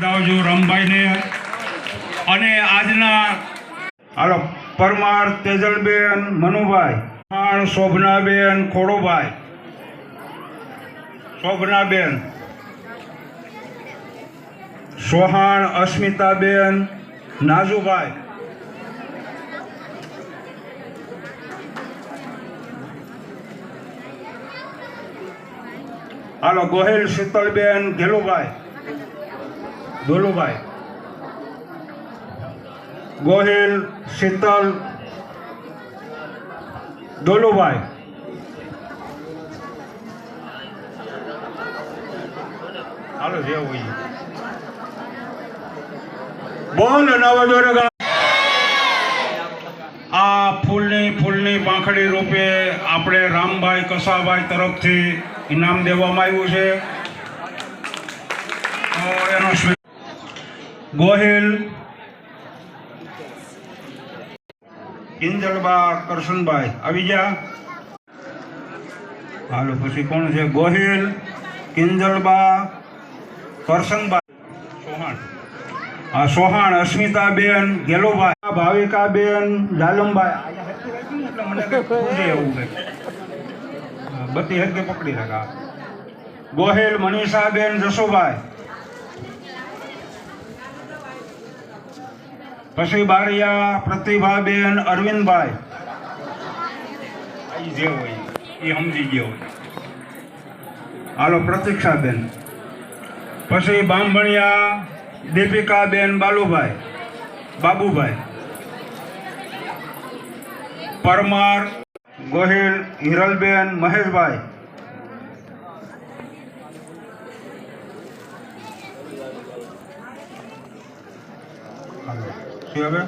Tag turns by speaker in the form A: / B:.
A: દાવજો રામભાઈને. અને આજના હાલો, પરમાર તેજલબેન મનુભાઈ ખાણ શોભનાબેન ખોડોભાઈ. શોભનાબેન, સોહાણ અસ્મિતાબેન નાજુભાઈ. હાલો, ગોહેલ શીતલબેન ઘેલુભાઈ. દોલુભાઈ. ગોહિલ, શીતલ. દોલુભાઈ. હાલો, જે હોય. બોલ નવદુર્ગા આ ફૂલની ફૂલની પાંખડી રૂપે આપણે રામભાઈ કસાભાઈ તરફથી ઇનામ દેવામાં આવ્યું છે. એનો ગોહિલ. કિંજલબા કરશનભાઈ આવી જા હાલો પછી કોણ છે? ગોહિલ કિંજલબા કરશનભાઈ. સોહાણ હા સોહાણ અસ્મિતાબેન ગેલોભાઈ. ભાવિકાબેન હા, બધી હદ પકડી રાખા ગોહિલ મનીષાબેન જસુભાઈ. પછી બારિયા પ્રતિભાબેન અરવિંદભાઈ. જે હોય એ સમજી ગયો હાલો, પ્રતીક્ષાબેન. પછી બામભણિયા દીપિકાબેન બાલુભાઈ, બાબુભાઈ. પરમાર, ગોહિલ, હિરલબેન, મહેશભાઈ. হবে।